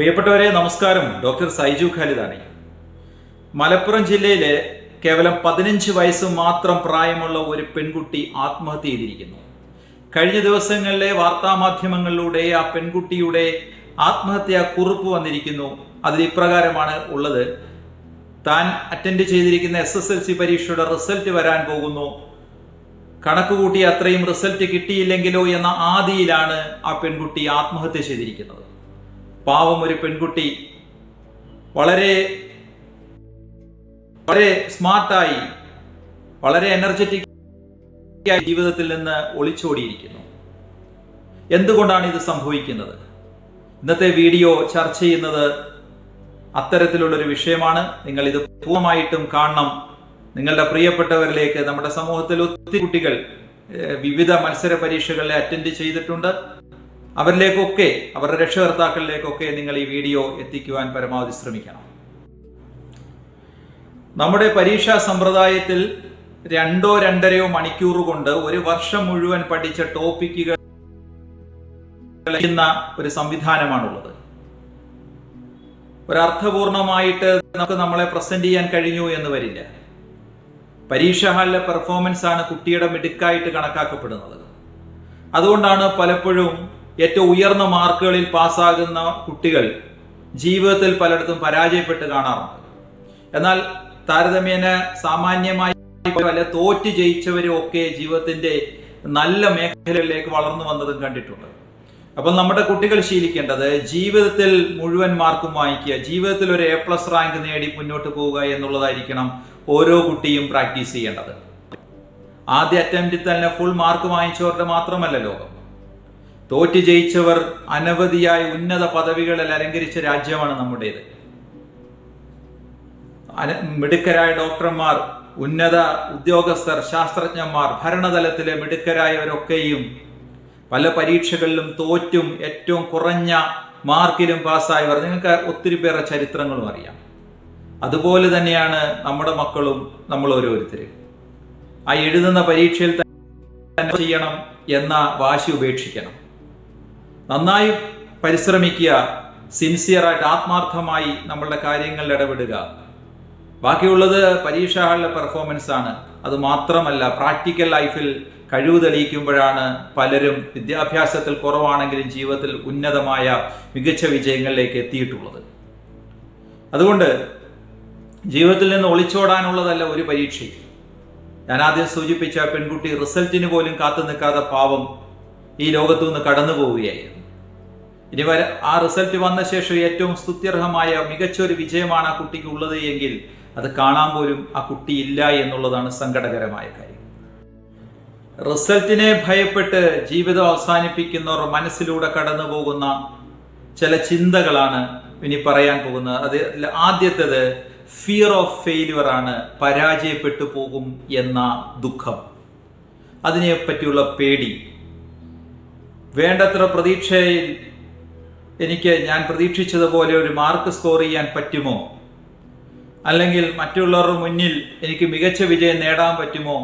പ്രിയപ്പെട്ടവരെ നമസ്കാരം. ഡോക്ടർ സൈജു ഖാലിദാണ്. മലപ്പുറം ജില്ലയിലെ കേവലം പതിനഞ്ച് വയസ്സ് മാത്രം പ്രായമുള്ള ഒരു പെൺകുട്ടി ആത്മഹത്യ ചെയ്തിരിക്കുന്നു. കഴിഞ്ഞ ദിവസങ്ങളിലെ വാർത്താമാധ്യമങ്ങളിലൂടെ ആ പെൺകുട്ടിയുടെ ആത്മഹത്യാ കുറിപ്പ് വന്നിരിക്കുന്നു. അതിൽ ഇപ്രകാരമാണ് ഉള്ളത്. താൻ അറ്റൻഡ് ചെയ്തിരിക്കുന്ന എസ് എസ് എൽ സി പരീക്ഷയുടെ റിസൾട്ട് വരാൻ പോകുന്നു. കണക്ക് കൂട്ടി അത്രയും റിസൾട്ട് കിട്ടിയില്ലെങ്കിലോ എന്ന ആദിയിലാണ് ആ പെൺകുട്ടി ആത്മഹത്യ ചെയ്തിരിക്കുന്നത്. പാവം ഒരു പെൺകുട്ടി വളരെ വളരെ സ്മാർട്ടായി വളരെ എനർജറ്റിക് ജീവിതത്തിൽ നിന്ന് ഒളിച്ചോടിയിരിക്കുന്നു. എന്തുകൊണ്ടാണ് ഇത് സംഭവിക്കുന്നത്? ഇന്നത്തെ വീഡിയോ ചർച്ച ചെയ്യുന്നത് അത്തരത്തിലുള്ളൊരു വിഷയമാണ്. നിങ്ങൾ ഇത് പൂർണമായിട്ടും കാണണം. നിങ്ങളുടെ പ്രിയപ്പെട്ടവരിലേക്ക് നമ്മുടെ സമൂഹത്തിൽ ഒത്തിരി കുട്ടികൾ വിവിധ മത്സര പരീക്ഷകളെ അറ്റൻഡ് ചെയ്തിട്ടുണ്ട്. അവരിലേക്കൊക്കെ അവരുടെ രക്ഷകർത്താക്കളിലേക്കൊക്കെ നിങ്ങൾ ഈ വീഡിയോ എത്തിക്കുവാൻ പരമാവധി ശ്രമിക്കണം. നമ്മുടെ പരീക്ഷാ സമ്പ്രദായത്തിൽ രണ്ടോ രണ്ടരയോ മണിക്കൂർ കൊണ്ട് ഒരു വർഷം മുഴുവൻ പഠിച്ച ടോപ്പിക്കുകൾ ുന്ന ഒരു സംവിധാനമാണുള്ളത്. ഒരർത്ഥപൂർണമായിട്ട് നമുക്ക് നമ്മളെ പ്രസന്റ് ചെയ്യാൻ കഴിഞ്ഞു എന്ന് വരില്ല. പരീക്ഷാ ഹാളിലെ പെർഫോമൻസ് ആണ് കുട്ടിയുടെ മിടുക്കായിട്ട് കണക്കാക്കപ്പെടുന്നത്. അതുകൊണ്ടാണ് പലപ്പോഴും ഏറ്റവും ഉയർന്ന മാർക്കുകളിൽ പാസ്സാകുന്ന കുട്ടികൾ ജീവിതത്തിൽ പലയിടത്തും പരാജയപ്പെട്ട് കാണാറുണ്ട്. എന്നാൽ താരതമ്യേന സാമാന്യമായി വല്ല തോറ്റ് ജയിച്ചവരും ഒക്കെ ജീവിതത്തിന്റെ നല്ല മേഖലകളിലേക്ക് വളർന്നു വന്നതും കണ്ടിട്ടുണ്ട്. അപ്പോൾ നമ്മുടെ കുട്ടികൾ ശീലിക്കേണ്ടത് ജീവിതത്തിൽ മുഴുവൻ മാർക്കും വാങ്ങിക്കുക ജീവിതത്തിൽ ഒരു എ പ്ലസ് റാങ്ക് നേടി മുന്നോട്ട് പോവുക എന്നുള്ളതായിരിക്കണം ഓരോ കുട്ടിയും പ്രാക്ടീസ് ചെയ്യേണ്ടത്. ആദ്യ അറ്റംപ്റ്റിൽ തന്നെ ഫുൾ മാർക്ക് വാങ്ങിച്ചവരുടെ മാത്രമല്ല ലോകം. തോറ്റ് ജയിച്ചവർ അനവധിയായ ഉന്നത പദവികളിൽ അലങ്കരിച്ച രാജ്യമാണ് നമ്മുടേത്. മിടുക്കരായ ഡോക്ടർമാർ ഉന്നത ഉദ്യോഗസ്ഥർ ശാസ്ത്രജ്ഞന്മാർ ഭരണതലത്തിലെ മിടുക്കരായവരൊക്കെയും പല പരീക്ഷകളിലും തോറ്റും ഏറ്റവും കുറഞ്ഞ മാർക്കിലും പാസ്സായവർ നിങ്ങൾക്ക് ഒത്തിരി പേരുടെ ചരിത്രങ്ങളും അറിയാം. അതുപോലെ തന്നെയാണ് നമ്മുടെ മക്കളും നമ്മൾ ഓരോരുത്തരും. ആ എഴുതുന്ന പരീക്ഷയിൽ തന്നെ ചെയ്യണം എന്ന വാശി ഉപേക്ഷിക്കണം. നന്നായി പരിശ്രമിക്കുക സിൻസിയറായിട്ട് ആത്മാർത്ഥമായി നമ്മളുടെ കാര്യങ്ങളിൽ ഇടപെടുക. ബാക്കിയുള്ളത് പരീക്ഷാ ഹാളിലെ പെർഫോമൻസ് ആണ്. അത് മാത്രമല്ല പ്രാക്ടിക്കൽ ലൈഫിൽ കഴിവ് തെളിയിക്കുമ്പോഴാണ് പലരും വിദ്യാഭ്യാസത്തിൽ കുറവാണെങ്കിലും ജീവിതത്തിൽ ഉന്നതമായ മികച്ച വിജയങ്ങളിലേക്ക് എത്തിയിട്ടുള്ളത്. അതുകൊണ്ട് ജീവിതത്തിൽ നിന്ന് ഒളിച്ചോടാനുള്ളതല്ല ഒരു പരീക്ഷയും ഞാൻ ആദ്യം സൂചിപ്പിച്ച പെൺകുട്ടി റിസൾട്ടിന് പോലും കാത്തു നിൽക്കാതെ പാവം ഈ ലോകത്തു നിന്ന് കടന്നു പോവുകയായിരുന്നു ഇനി വരെ ആ റിസൾട്ട് വന്ന ശേഷം ഏറ്റവും സ്തുത്യർഹമായ മികച്ച ഒരു വിജയമാണ് ആ കുട്ടിക്ക് ഉള്ളത് എങ്കിൽ അത് കാണാൻ പോലും ആ കുട്ടി ഇല്ല എന്നുള്ളതാണ് സങ്കടകരമായ കാര്യം. റിസൾട്ടിനെ ഭയപ്പെട്ട് ജീവിതം അവസാനിപ്പിക്കുന്നവർ മനസ്സിലൂടെ കടന്നു പോകുന്ന ചില ചിന്തകളാണ് ഇനി പറയാൻ പോകുന്നത്. അത് ആദ്യത്തേത് ഫിയർ ഓഫ് ഫെയിലുവർ ആണ് പരാജയപ്പെട്ടു പോകും എന്ന ദുഃഖം. അതിനെ പറ്റിയുള്ള പേടി. വേണ്ടത്ര പ്രതീക്ഷയിൽ എനിക്ക് ഞാൻ പ്രതീക്ഷിച്ചതുപോലെ ഒരു മാർക്ക് സ്കോർ ചെയ്യാൻ പറ്റുമോ? അല്ലെങ്കിൽ മറ്റുള്ളവരുടെ മുന്നിൽ എനിക്ക് മികച്ച വിജയം നേടാൻ പറ്റുമോ?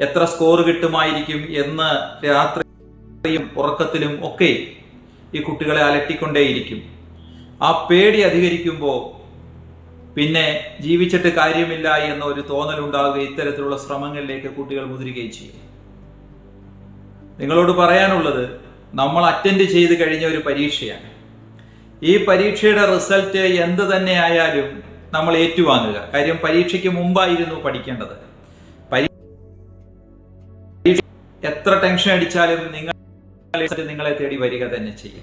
എത്ര സ്കോർ കിട്ടുമായിരിക്കും എന്ന് രാത്രിയും ഉറക്കത്തിലും ഒക്കെ ഈ കുട്ടികളെ അലട്ടിക്കൊണ്ടേയിരിക്കും. ആ പേടി അധികരിക്കുമ്പോൾ പിന്നെ ജീവിച്ചിട്ട് കാര്യമില്ല എന്ന ഒരു തോന്നലുണ്ടാകുക ഇത്തരത്തിലുള്ള ശ്രമങ്ങളിലേക്ക് കുട്ടികൾ മുതിരുകയും ചെയ്യും. നിങ്ങളോട് പറയാനുള്ളത് നമ്മൾ അറ്റൻഡ് ചെയ്ത് കഴിഞ്ഞ ഒരു പരീക്ഷയാണ്. ഈ പരീക്ഷയുടെ റിസൾട്ട് എന്ത് തന്നെ ആയാലും നമ്മൾ ഏറ്റുവാങ്ങുക. കാര്യം പരീക്ഷയ്ക്ക് മുമ്പായിരുന്നു പഠിക്കേണ്ടത്. പരീക്ഷ എത്ര ടെൻഷൻ അടിച്ചാലും നിങ്ങൾ നിങ്ങളെ തേടി വരിക തന്നെ ചെയ്യും.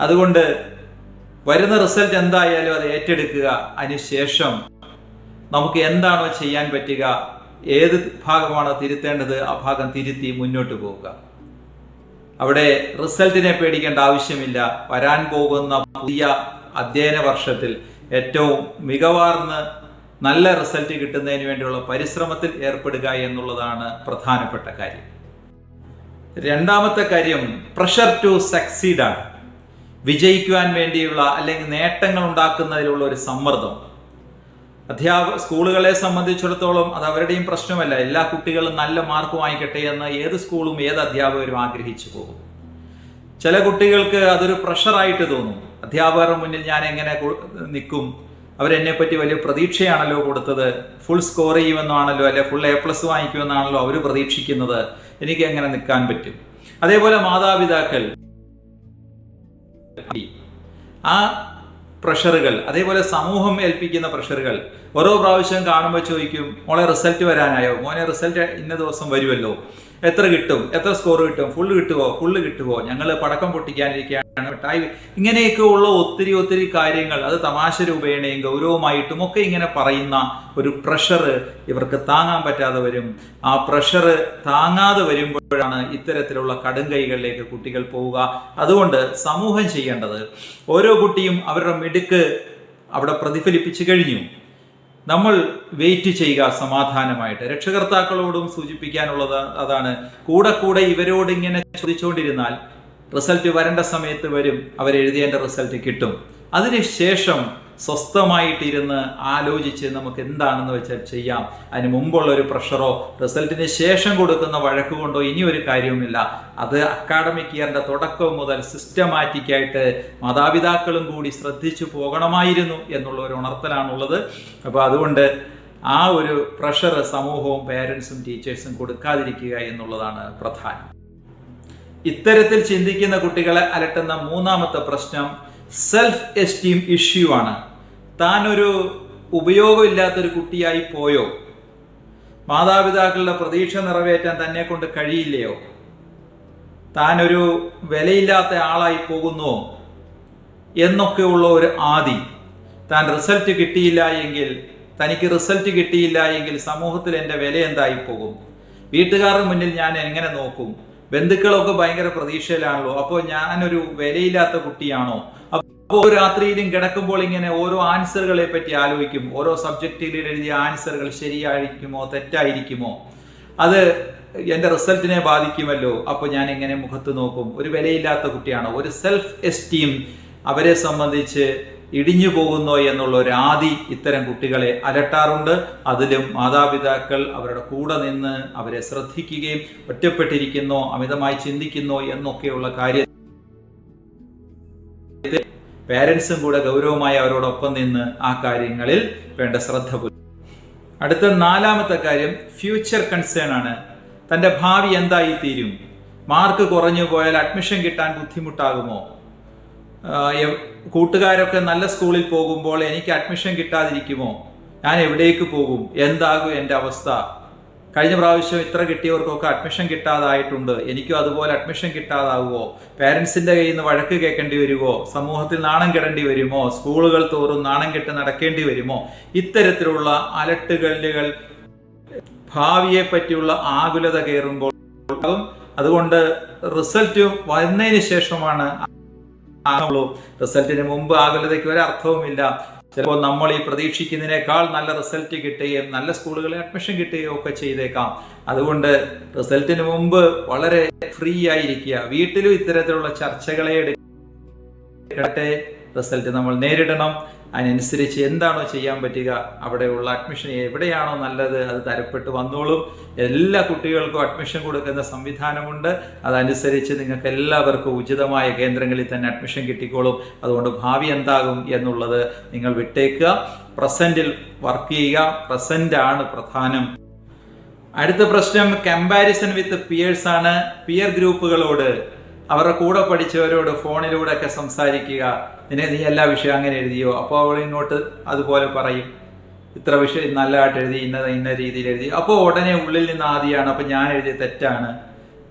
അതുകൊണ്ട് വരുന്ന റിസൾട്ട് എന്തായാലും അത് ഏറ്റെടുക്കുക. അതിനുശേഷം നമുക്ക് എന്താണോ ചെയ്യാൻ പറ്റുക ഏത് ഭാഗമാണോ തിരുത്തേണ്ടത് ആ ഭാഗം തിരുത്തി മുന്നോട്ട് പോവുക. അവിടെ റിസൾട്ടിനെ പേടിക്കേണ്ട ആവശ്യമില്ല. വരാൻ പോകുന്ന പുതിയ അധ്യയന വർഷത്തിൽ ഏറ്റവും മികവാർന്ന് നല്ല റിസൾട്ട് കിട്ടുന്നതിന് വേണ്ടിയുള്ള പരിശ്രമത്തിൽ ഏർപ്പെടുക എന്നുള്ളതാണ് പ്രധാനപ്പെട്ട കാര്യം. രണ്ടാമത്തെ കാര്യം പ്രഷർ ടു സക്സീഡ് ആണ്. വിജയിക്കുവാൻ വേണ്ടിയുള്ള അല്ലെങ്കിൽ നേട്ടങ്ങൾ ഉണ്ടാക്കുന്നതിലുള്ള ഒരു സമ്മർദ്ദം. അധ്യാപക സ്കൂളുകളെ സംബന്ധിച്ചിടത്തോളം അത് അവരുടെയും പ്രശ്നമല്ല. എല്ലാ കുട്ടികളും നല്ല മാർക്ക് വാങ്ങിക്കട്ടെ എന്ന് ഏത് സ്കൂളും ഏത് അധ്യാപകരും ആഗ്രഹിച്ചു പോകും. ചില കുട്ടികൾക്ക് അതൊരു പ്രഷറായിട്ട് തോന്നും. അധ്യാപകരുടെ മുന്നിൽ ഞാൻ എങ്ങനെ നിൽക്കും? അവരെന്നെ പറ്റി വലിയ പ്രതീക്ഷയാണല്ലോ കൊടുത്തത്. ഫുൾ സ്കോർ ചെയ്യുമെന്നാണല്ലോ അല്ലെ ഫുൾ എ പ്ലസ് വാങ്ങിക്കുമെന്നാണല്ലോ അവർ പ്രതീക്ഷിക്കുന്നത്. എനിക്ക് എങ്ങനെ നിൽക്കാൻ പറ്റും? അതേപോലെ മാതാപിതാക്കൾ. ആ പ്രഷറുകൾ അതേപോലെ സമൂഹം ഏൽപ്പിക്കുന്ന പ്രഷറുകൾ ഓരോ പ്രാവശ്യം കാണുമ്പോൾ ചോദിക്കും മോളെ റിസൾട്ട് വരാനായോ? മോനെ റിസൾട്ട് ഇന്ന ദിവസം വരുമല്ലോ എത്ര കിട്ടും? എത്ര സ്കോർ കിട്ടും? ഫുള്ള് കിട്ടുമോ ഫുള്ള് കിട്ടുമോ ഞങ്ങൾ പടക്കം പൊട്ടിക്കാനിരിക്കുകയാണ്. മിഠായി ഇങ്ങനെയൊക്കെ ഉള്ള ഒത്തിരി ഒത്തിരി കാര്യങ്ങൾ അത് തമാശ രൂപേണയും ഗൗരവമായിട്ടും ഒക്കെ ഇങ്ങനെ പറയുന്ന ഒരു പ്രഷർ ഇവർക്ക് താങ്ങാൻ പറ്റാതെ വരും. ആ പ്രഷർ താങ്ങാതെ വരുമ്പോഴാണ് ഇത്തരത്തിലുള്ള കടുംകൈകളിലേക്ക് കുട്ടികൾ പോവുക. അതുകൊണ്ട് സമൂഹം ചെയ്യേണ്ടത് ഓരോ കുട്ടിയും അവരുടെ മിടുക്ക് അവിടെ പ്രതിഫലിപ്പിച്ചു കഴിഞ്ഞു. നമ്മൾ വെയിറ്റ് ചെയ്യുക സമാധാനമായിട്ട്. രക്ഷകർത്താക്കളോടും സൂചിപ്പിക്കാനുള്ളത് അതാണ്. കൂടെ കൂടെ ഇവരോട് ഇങ്ങനെ ചോദിച്ചുകൊണ്ടിരുന്നാൽ റിസൾട്ട് വരേണ്ട സമയത്ത് വരും. അവരെഴുതിയതിന്റെ റിസൾട്ട് കിട്ടും. അതിനുശേഷം സ്വസ്ഥമായിട്ടിരുന്ന് ആലോചിച്ച് നമുക്ക് എന്താണെന്ന് വെച്ചാൽ ചെയ്യാം. അതിന് മുമ്പുള്ള ഒരു പ്രഷറോ റിസൾട്ടിന് ശേഷം കൊടുക്കുന്ന വഴക്ക് കൊണ്ടോ ഇനി ഒരു കാര്യവുമില്ല. അത് അക്കാഡമിക് ഇയറിന്റെ തുടക്കം മുതൽ സിസ്റ്റമാറ്റിക്കായിട്ട് മാതാപിതാക്കളും കൂടി ശ്രദ്ധിച്ചു പോകണമായിരുന്നു എന്നുള്ള ഒരു ഉണർത്തലാണുള്ളത്. അപ്പോൾ അതുകൊണ്ട് ആ ഒരു പ്രഷർ സമൂഹവും പേരൻസും ടീച്ചേഴ്സും കൊടുക്കാതിരിക്കുക എന്നുള്ളതാണ് പ്രധാനം. ഇത്തരത്തിൽ ചിന്തിക്കുന്ന കുട്ടികളെ അലട്ടുന്ന മൂന്നാമത്തെ പ്രശ്നം സെൽഫ് എസ്റ്റീം ഇഷ്യൂ ആണ്. താൻ ഒരു ഉപയോഗമില്ലാത്തൊരു കുട്ടിയായി പോയോ? മാതാപിതാക്കളുടെ പ്രതീക്ഷ നിറവേറ്റാൻ തന്നെ കൊണ്ട് കഴിയില്ലയോ? താനൊരു വിലയില്ലാത്ത ആളായി പോകുന്നുവോ എന്നൊക്കെയുള്ള ഒരു ആദി. താൻ റിസൾട്ട് കിട്ടിയില്ല എങ്കിൽ തനിക്ക് റിസൾട്ട് കിട്ടിയില്ല എങ്കിൽ സമൂഹത്തിൽ എന്റെ വില എന്തായി പോകും? വീട്ടുകാരുടെ മുന്നിൽ ഞാൻ എങ്ങനെ നോക്കും? ബന്ധുക്കളൊക്കെ ഭയങ്കര പ്രതീക്ഷയിലാണല്ലോ. അപ്പോൾ ഞാനൊരു വിലയില്ലാത്ത കുട്ടിയാണോ? അപ്പോൾ രാത്രിയിലും കിടക്കുമ്പോൾ ഇങ്ങനെ ഓരോ ആൻസറുകളെ പറ്റി ആലോചിക്കും. ഓരോ സബ്ജക്റ്റിൽ എഴുതിയ ആൻസറുകൾ ശരിയായിരിക്കുമോ തെറ്റായിരിക്കുമോ? അത് എന്റെ റിസൾട്ടിനെ ബാധിക്കുമല്ലോ. അപ്പോൾ ഞാൻ ഇങ്ങനെ മുഖത്ത് നോക്കും. ഒരു വിലയില്ലാത്ത കുട്ടിയാണ്. ഒരു സെൽഫ് എസ്റ്റീം അവരെ സംബന്ധിച്ച് ഇടിഞ്ഞു പോകുന്നോ എന്നുള്ള ഒരു ആദി ഇത്തരം കുട്ടികളെ അലട്ടാറുണ്ട്. അതിലും മാതാപിതാക്കൾ അവരുടെ കൂടെ നിന്ന് അവരെ ശ്രദ്ധിക്കുകയും ഒറ്റപ്പെട്ടിരിക്കുന്നോ അമിതമായി ചിന്തിക്കുന്നോ എന്നൊക്കെയുള്ള കാര്യം പേരൻസും കൂടെ ഗൗരവമായി അവരോടൊപ്പം നിന്ന് ആ കാര്യങ്ങളിൽ വേണ്ട ശ്രദ്ധ പുലർത്തും അടുത്ത നാലാമത്തെ കാര്യം ഫ്യൂച്ചർ കൺസേൺ ആണ്. തന്റെ ഭാവി എന്തായി തീരും മാർക്ക് കുറഞ്ഞു പോയാൽ അഡ്മിഷൻ കിട്ടാൻ ബുദ്ധിമുട്ടാകുമോ? കൂട്ടുകാരൊക്കെ നല്ല സ്കൂളിൽ പോകുമ്പോൾ എനിക്ക് അഡ്മിഷൻ കിട്ടാതിരിക്കുമോ? ഞാൻ എവിടേക്ക് പോകും? എന്താകും എന്റെ അവസ്ഥ? കഴിഞ്ഞ പ്രാവശ്യം ഇത്ര കിട്ടിയവർക്കൊക്കെ അഡ്മിഷൻ കിട്ടാതായിട്ടുണ്ട്. എനിക്കും അതുപോലെ അഡ്മിഷൻ കിട്ടാതാവുമോ? പേരൻസിന്റെ കയ്യിൽ നിന്ന് വഴക്ക് കേൾക്കേണ്ടി വരുമോ? സമൂഹത്തിൽ നാണം കെടേണ്ടി വരുമോ? സ്കൂളുകൾ തോറും നാണം കെട്ട് നടക്കേണ്ടി വരുമോ? ഇത്തരത്തിലുള്ള അലട്ടുകല്ലുകൾ ഭാവിയെ പറ്റിയുള്ള ആകുലത കയറുമ്പോൾ അതുകൊണ്ട് റിസൾട്ട് വന്നതിന് ശേഷമാണ് റിസൾട്ടിന് മുമ്പ് ആകുലതയ്ക്ക് ഒരർത്ഥവുമില്ല ചിലപ്പോൾ നമ്മൾ ഈ പ്രതീക്ഷിക്കുന്നതിനേക്കാൾ നല്ല റിസൾട്ട് കിട്ടുകയും നല്ല സ്കൂളുകളിൽ അഡ്മിഷൻ കിട്ടുകയും ഒക്കെ ചെയ്തേക്കാം. അതുകൊണ്ട് റിസൾട്ടിന് മുമ്പ് വളരെ ഫ്രീ ആയിരിക്കുക. വീട്ടിലും ഇത്തരത്തിലുള്ള ചർച്ചകളെ എടുക്കട്ടെ. റിസൾട്ട് നമ്മൾ നേരിടണം. അതിനനുസരിച്ച് എന്താണോ ചെയ്യാൻ പറ്റുക അവിടെയുള്ള അഡ്മിഷൻ എവിടെയാണോ നല്ലത് അത് തരപ്പെട്ട് വന്നോളും. എല്ലാ കുട്ടികൾക്കും അഡ്മിഷൻ കൊടുക്കുന്ന സംവിധാനമുണ്ട്. അതനുസരിച്ച് നിങ്ങൾക്ക് എല്ലാവർക്കും ഉചിതമായ കേന്ദ്രങ്ങളിൽ തന്നെ അഡ്മിഷൻ കിട്ടിക്കോളും. അതുകൊണ്ട് ഭാവി എന്താകും എന്നുള്ളത് നിങ്ങൾ വിട്ടേക്കുക. പ്രസന്റിൽ വർക്ക് ചെയ്യുക. പ്രസന്റ് ആണ് പ്രധാനം. അടുത്ത പ്രശ്നം കമ്പാരിസൺ വിത്ത് പിയേഴ്സ് ആണ്. പിയർ ഗ്രൂപ്പുകളോട്. അവരുടെ കൂടെ പഠിച്ചവരോട് ഫോണിലൂടെ ഒക്കെ സംസാരിക്കുക. നിന്നെ നീ എല്ലാ വിഷയം അങ്ങനെ എഴുതിയോ? അപ്പോൾ അവൾ ഇങ്ങോട്ട് അതുപോലെ പറയും. ഇത്ര വിഷയം നല്ലതായിട്ട് എഴുതി ഇന്ന ഇന്ന രീതിയിൽ എഴുതി. അപ്പോൾ ഉടനെ ഉള്ളിൽ നിന്ന് ആദ്യമാണ് അപ്പോൾ ഞാൻ എഴുതിയ തെറ്റാണ്.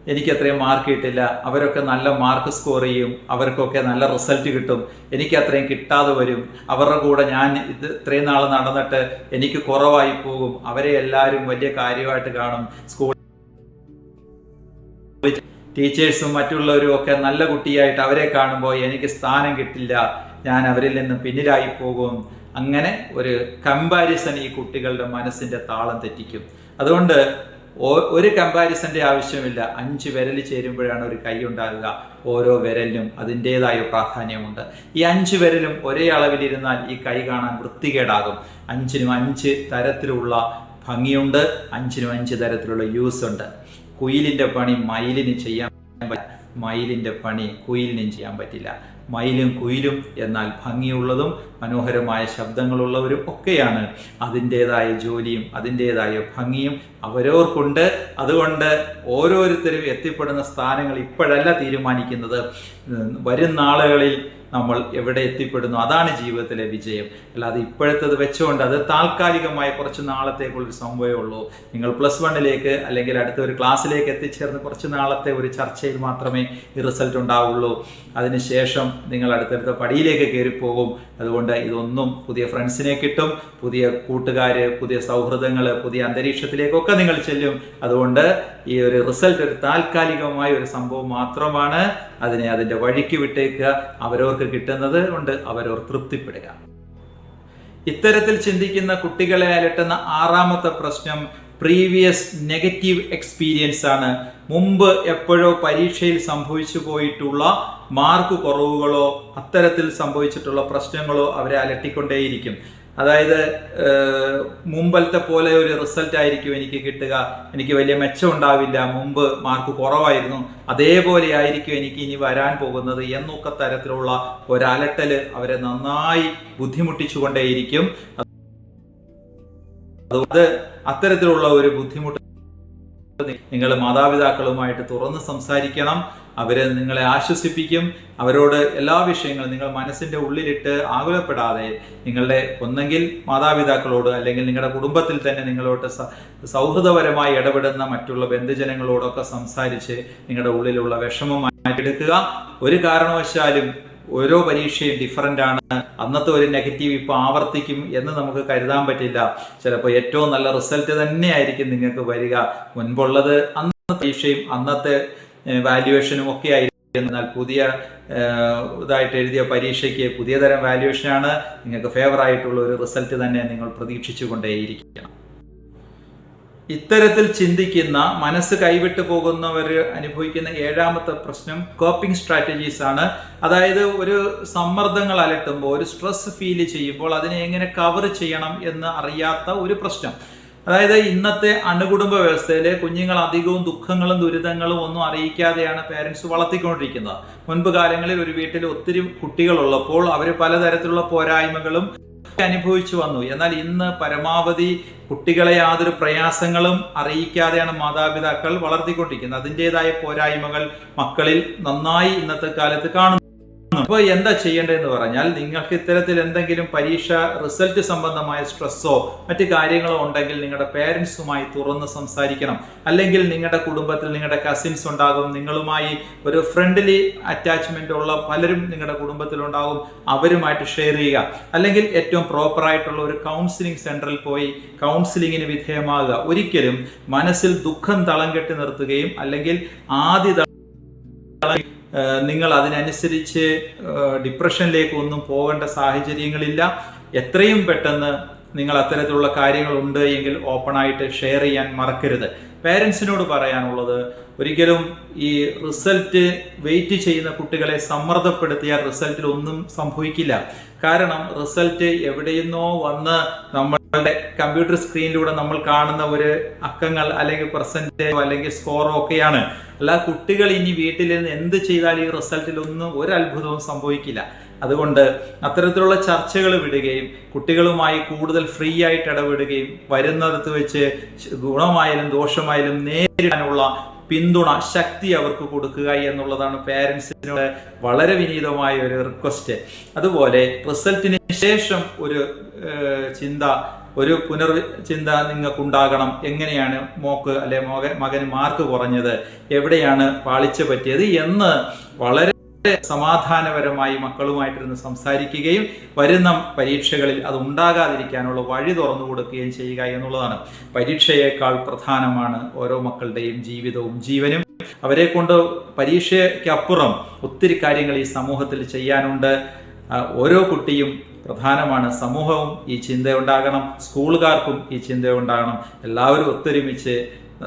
എനിക്ക് അത്രയും മാർക്ക് കിട്ടില്ല. അവരൊക്കെ നല്ല മാർക്ക് സ്കോർ ചെയ്യും. അവർക്കൊക്കെ നല്ല റിസൾട്ട് കിട്ടും. എനിക്ക് അത്രയും കിട്ടാതെ വരും. അവരുടെ കൂടെ ഞാൻ ഇത് ഇത്രയും നാൾ നടന്നിട്ട് എനിക്ക് കുറവായി പോകും. അവരെ എല്ലാവരും വലിയ കാര്യമായിട്ട് കാണും. സ്കൂൾ ടീച്ചേഴ്സും മറ്റുള്ളവരും ഒക്കെ നല്ല കുട്ടിയായിട്ട് അവരെ കാണുമ്പോൾ എനിക്ക് സ്ഥാനം കിട്ടില്ല ഞാൻ അവരിൽ നിന്ന് പിന്നിലായി പോകും. അങ്ങനെ ഒരു കമ്പാരിസൺ ഈ കുട്ടികളുടെ മനസ്സിന്റെ താളം തെറ്റിക്കും. അതുകൊണ്ട് ഒരു കമ്പാരിസന്റെ ആവശ്യമില്ല. അഞ്ച് വിരൽ ചേരുമ്പോഴാണ് ഒരു കൈ ഉണ്ടാകുക. ഓരോ വിരലിനും അതിന്റെതായ പ്രാധാന്യമുണ്ട്. ഈ അഞ്ച് വിരലും ഒരേ അളവിലിരുന്നാൽ ഈ കൈ കാണാൻ വൃത്തികേടാകും. അഞ്ചിനും അഞ്ച് തരത്തിലുള്ള ഭംഗിയുണ്ട് അഞ്ചിനും അഞ്ച് തരത്തിലുള്ള യൂസ് ഉണ്ട്. കുയിലിന്റെ പണി മയിലിന് ചെയ്യാൻ മയിലിന്റെ പണി കുയിലിനും ചെയ്യാൻ പറ്റില്ല. മയിലും കുയിലും എന്നാൽ ഭംഗിയുള്ളതും മനോഹരമായ ശബ്ദങ്ങളുള്ളവരും ഒക്കെയാണ്. അതിന്റേതായ ജോലിയും അതിന്റേതായ ഭംഗിയും അവരവർക്കുണ്ട്. അതുകൊണ്ട് ഓരോരുത്തരും എത്തിപ്പെടുന്ന സ്ഥാനങ്ങൾ ഇപ്പോഴല്ല തീരുമാനിക്കുന്നത്. വരും നാളുകളിൽ നമ്മൾ എവിടെ എത്തിപ്പെടുന്നു? അതാണ് ജീവിതത്തിലെ വിജയം. അല്ലാതെ ഇപ്പോഴത്തത് വെച്ചുകൊണ്ട് അത് താൽക്കാലികമായ കുറച്ച് നാളത്തേക്കുള്ളൊരു സംഭവമേ ഉള്ളൂ. നിങ്ങൾ പ്ലസ് വണ്ണിലേക്ക് അല്ലെങ്കിൽ അടുത്ത ഒരു ക്ലാസ്സിലേക്ക് എത്തിച്ചേർന്ന് കുറച്ച് നാളത്തെ ഒരു ചർച്ചയിൽ മാത്രമേ ഈ റിസൾട്ട് ഉണ്ടാവുള്ളൂ. അതിനുശേഷം നിങ്ങൾ അടുത്തടുത്ത പടിയിലേക്ക് കയറിപ്പോകും. അതുകൊണ്ട് ഇതൊന്നും പുതിയ ഫ്രണ്ട്സിനെ കിട്ടും പുതിയ കൂട്ടുകാർ പുതിയ സൗഹൃദങ്ങൾ പുതിയ അന്തരീക്ഷത്തിലേക്കൊക്കെ നിങ്ങൾ ചെല്ലും. അതുകൊണ്ട് ഈ ഒരു റിസൾട്ട് ഒരു താൽക്കാലികമായ ഒരു സംഭവം മാത്രമാണ് അതിനെ അതിന്റെ വഴിക്ക് വിട്ടേക്കുക. അവരവർക്ക് കിട്ടുന്നത് കൊണ്ട് അവരവർ തൃപ്തിപ്പെടുക. ഇത്തരത്തിൽ ചിന്തിക്കുന്ന കുട്ടികളെ അലട്ടുന്ന ആറാമത്തെ പ്രശ്നം പ്രീവിയസ് നെഗറ്റീവ് എക്സ്പീരിയൻസ് ആണ്. മുമ്പ് എപ്പോഴോ പരീക്ഷയിൽ സംഭവിച്ചു പോയിട്ടുള്ള മാർക്ക് കുറവുകളോ അത്തരത്തിൽ സംഭവിച്ചിട്ടുള്ള പ്രശ്നങ്ങളോ അവരെ അലട്ടിക്കൊണ്ടേയിരിക്കും. അതായത് മുമ്പത്തെ പോലെ ഒരു റിസൾട്ട് ആയിരിക്കും എനിക്ക് കിട്ടുക. എനിക്ക് വലിയ മെച്ചം ഉണ്ടാവില്ല. മുമ്പ് മാർക്ക് കുറവായിരുന്നു. അതേപോലെ ആയിരിക്കും എനിക്ക് ഇനി വരാൻ പോകുന്നത് എന്നൊക്കെ തരത്തിലുള്ള ഒരലട്ടൽ അവരെ നന്നായി ബുദ്ധിമുട്ടിച്ചുകൊണ്ടേയിരിക്കും. അത് അത്തരത്തിലുള്ള ഒരു ബുദ്ധിമുട്ട് നിങ്ങൾ മാതാപിതാക്കളുമായിട്ട് തുറന്ന് സംസാരിക്കണം. അവരെ നിങ്ങളെ ആശ്വസിപ്പിക്കും. അവരോട് എല്ലാ വിഷയങ്ങളും നിങ്ങൾ മനസ്സിന്റെ ഉള്ളിലിട്ട് ആകുലപ്പെടാതെ നിങ്ങളുടെ ഒന്നെങ്കിൽ മാതാപിതാക്കളോട് അല്ലെങ്കിൽ നിങ്ങളുടെ കുടുംബത്തിൽ തന്നെ നിങ്ങളോട് സൗഹൃദപരമായി ഇടപെടുന്ന മറ്റുള്ള ബന്ധുജനങ്ങളോടൊക്കെ സംസാരിച്ച് നിങ്ങളുടെ ഉള്ളിലുള്ള വിഷമം മാറ്റിയെടുക്കുക. ഒരു കാരണവശാലും ഓരോ പരീക്ഷയും ഡിഫറന്റ് ആണ്. അന്നത്തെ ഒരു നെഗറ്റീവ് ഇപ്പോൾ ആവർത്തിക്കും എന്ന് നമുക്ക് കരുതാൻ പറ്റില്ല. ചിലപ്പോൾ ഏറ്റവും നല്ല റിസൾട്ട് തന്നെ ആയിരിക്കും നിങ്ങൾക്ക് വരിക. മുൻപുള്ളത് അന്നത്തെ പരീക്ഷയും അന്നത്തെ വാല്യുവേഷനും ഒക്കെ ആയിരിക്കും. എന്നാൽ പുതിയ ഇതായിട്ട് എഴുതിയ പരീക്ഷയ്ക്ക് പുതിയ തരം വാല്യുവേഷനാണ് നിങ്ങൾക്ക് ഫേവർ ആയിട്ടുള്ള ഒരു റിസൾട്ട് തന്നെ നിങ്ങൾ പ്രതീക്ഷിച്ചുകൊണ്ടേയിരിക്കണം ഇത്തരത്തിൽ ചിന്തിക്കുന്ന മനസ്സ് കൈവിട്ടു പോകുന്നവർ അനുഭവിക്കുന്ന ഏഴാമത്തെ പ്രശ്നം കോപ്പിംഗ് സ്ട്രാറ്റജീസ് ആണ്. അതായത് ഒരു സമ്മർദ്ദങ്ങൾ അലട്ടുമ്പോൾ ഒരു സ്ട്രെസ് ഫീൽ ചെയ്യുമ്പോൾ അതിനെ എങ്ങനെ കവർ ചെയ്യണം എന്ന് അറിയാത്ത ഒരു പ്രശ്നം. അതായത് ഇന്നത്തെ അണുകുടുംബ വ്യവസ്ഥയിൽ കുഞ്ഞുങ്ങൾ അധികവും ദുഃഖങ്ങളും ദുരിതങ്ങളും ഒന്നും അറിയിക്കാതെയാണ് പേരൻസ് വളർത്തിക്കൊണ്ടിരിക്കുന്നത്. മുൻപ് കാലങ്ങളിൽ ഒരു വീട്ടിൽ ഒത്തിരി കുട്ടികളുള്ളപ്പോൾ അവർ പലതരത്തിലുള്ള പോരായ്മകളും അനുഭവിച്ചു വന്നു. എന്നാൽ ഇന്ന് പരമാവധി കുട്ടികളെ യാതൊരു പ്രയാസങ്ങളും അറിയിക്കാതെയാണ് മാതാപിതാക്കൾ വളർത്തിക്കൊണ്ടിരിക്കുന്നത്. അതിന്റെതായ പോരായ്മകൾ മക്കളിൽ നന്നായി ഇന്നത്തെ കാലത്ത് കാണുന്നു. അപ്പോൾ എന്താ ചെയ്യേണ്ടതെന്ന് പറഞ്ഞാൽ നിങ്ങൾക്ക് ഇത്തരത്തിൽ എന്തെങ്കിലും പരീക്ഷ റിസൾട്ട് സംബന്ധമായ സ്ട്രെസ്സോ മറ്റു കാര്യങ്ങളോ ഉണ്ടെങ്കിൽ നിങ്ങളുടെ പേരൻസുമായി തുറന്ന് സംസാരിക്കണം. അല്ലെങ്കിൽ നിങ്ങളുടെ കുടുംബത്തിൽ നിങ്ങളുടെ കസിൻസ് ഉണ്ടാകും. നിങ്ങളുമായി ഒരു ഫ്രണ്ട്ലി അറ്റാച്ച്മെന്റ് ഉള്ള പലരും നിങ്ങളുടെ കുടുംബത്തിലുണ്ടാകും അവരുമായിട്ട് ഷെയർ ചെയ്യുക. അല്ലെങ്കിൽ ഏറ്റവും പ്രോപ്പറായിട്ടുള്ള ഒരു കൗൺസിലിംഗ് സെന്ററിൽ പോയി കൗൺസിലിങ്ങിന് വിധേയമാകുക. ഒരിക്കലും മനസ്സിൽ ദുഃഖം തളം കെട്ടി നിർത്തുകയും അല്ലെങ്കിൽ ആദ്യ നിങ്ങൾ അതിനനുസരിച്ച് ഡിപ്രഷനിലേക്ക് ഒന്നും പോകേണ്ട സാഹചര്യങ്ങളില്ല. എത്രയും പെട്ടെന്ന് നിങ്ങൾ അത്തരത്തിലുള്ള കാര്യങ്ങളുണ്ട് എങ്കിൽ ഓപ്പണായിട്ട് ഷെയർ ചെയ്യാൻ മറക്കരുത്. പേരൻസിനോട് പറയാനുള്ളത് ഒരിക്കലും ഈ റിസൾട്ട് വെയിറ്റ് ചെയ്യുന്ന കുട്ടികളെ സമ്മർദ്ദപ്പെടുത്തിയാൽ റിസൾട്ടിൽ ഒന്നും സംഭവിക്കില്ല. കാരണം റിസൾട്ട് എവിടെയെന്നോ വന്ന് നമ്മളുടെ കമ്പ്യൂട്ടർ സ്ക്രീനിലൂടെ നമ്മൾ കാണുന്ന ഒരു അക്കങ്ങൾ അല്ലെങ്കിൽ പെർസെന്റേജോ അല്ലെങ്കിൽ സ്കോറോ ഒക്കെയാണ്. അല്ല കുട്ടികൾ ഇനി വീട്ടിൽ നിന്ന് എന്ത് ചെയ്താൽ ഈ റിസൾട്ടിൽ ഒന്നും ഒരു അത്ഭുതവും സംഭവിക്കില്ല. അതുകൊണ്ട് അത്തരത്തിലുള്ള ചർച്ചകൾ വിടുകയും കുട്ടികളുമായി കൂടുതൽ ഫ്രീ ആയിട്ട് ഇടപെടുകയും വരുന്നിടത്ത് വെച്ച് ഗുണമായാലും ദോഷമായാലും നേരിടാനുള്ള പിന്തുണ ശക്തി അവർക്ക് കൊടുക്കുക എന്നുള്ളതാണ് പേരൻസിനോട് വളരെ വിനീതമായ ഒരു റിക്വസ്റ്റ് അതുപോലെ റിസൾട്ടിന് ശേഷം ഒരു ചിന്ത ഒരു പുനർ ചിന്ത നിങ്ങൾക്കുണ്ടാകണം. എങ്ങനെയാണ് മോക്ക് അല്ലെ മകൻ മകന് മാർക്ക് കുറഞ്ഞത്? എവിടെയാണ് പാളിച്ച പറ്റിയത്? എന്ന് വളരെ സമാധാനപരമായി മക്കളുമായിട്ടിരുന്ന് സംസാരിക്കുകയും വരുന്ന പരീക്ഷകളിൽ അത് ഉണ്ടാകാതിരിക്കാനുള്ള വഴി തുറന്നു കൊടുക്കുകയും ചെയ്യുക എന്നുള്ളതാണ്. പരീക്ഷയേക്കാൾ പ്രധാനമാണ് ഓരോ മക്കളുടെയും ജീവിതവും ജീവനും. അവരെ കൊണ്ട് പരീക്ഷയ്ക്കപ്പുറം ഒത്തിരി കാര്യങ്ങൾ ഈ സമൂഹത്തിൽ ചെയ്യാനുണ്ട്. ഓരോ കുട്ടിയും പ്രധാനമാണ്. സമൂഹവും ഈ ചിന്തയുണ്ടാകണം സ്കൂളുകാർക്കും ഈ ചിന്തയുണ്ടാകണം എല്ലാവരും ഒത്തൊരുമിച്ച്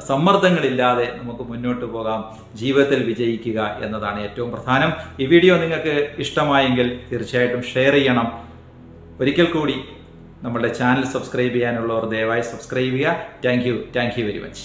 സമ്മർദ്ദങ്ങളില്ലാതെ നമുക്ക് മുന്നോട്ട് പോകാം. ജീവിതത്തിൽ വിജയിക്കുക എന്നതാണ് ഏറ്റവും പ്രധാനം. ഈ വീഡിയോ നിങ്ങൾക്ക് ഇഷ്ടമായെങ്കിൽ തീർച്ചയായിട്ടും ഷെയർ ചെയ്യണം. ഒരിക്കൽ കൂടി നമ്മുടെ ചാനൽ സബ്സ്ക്രൈബ് ചെയ്യാനുള്ളവർ ദയവായി സബ്സ്ക്രൈബ് ചെയ്യുക. Thank you thank you very much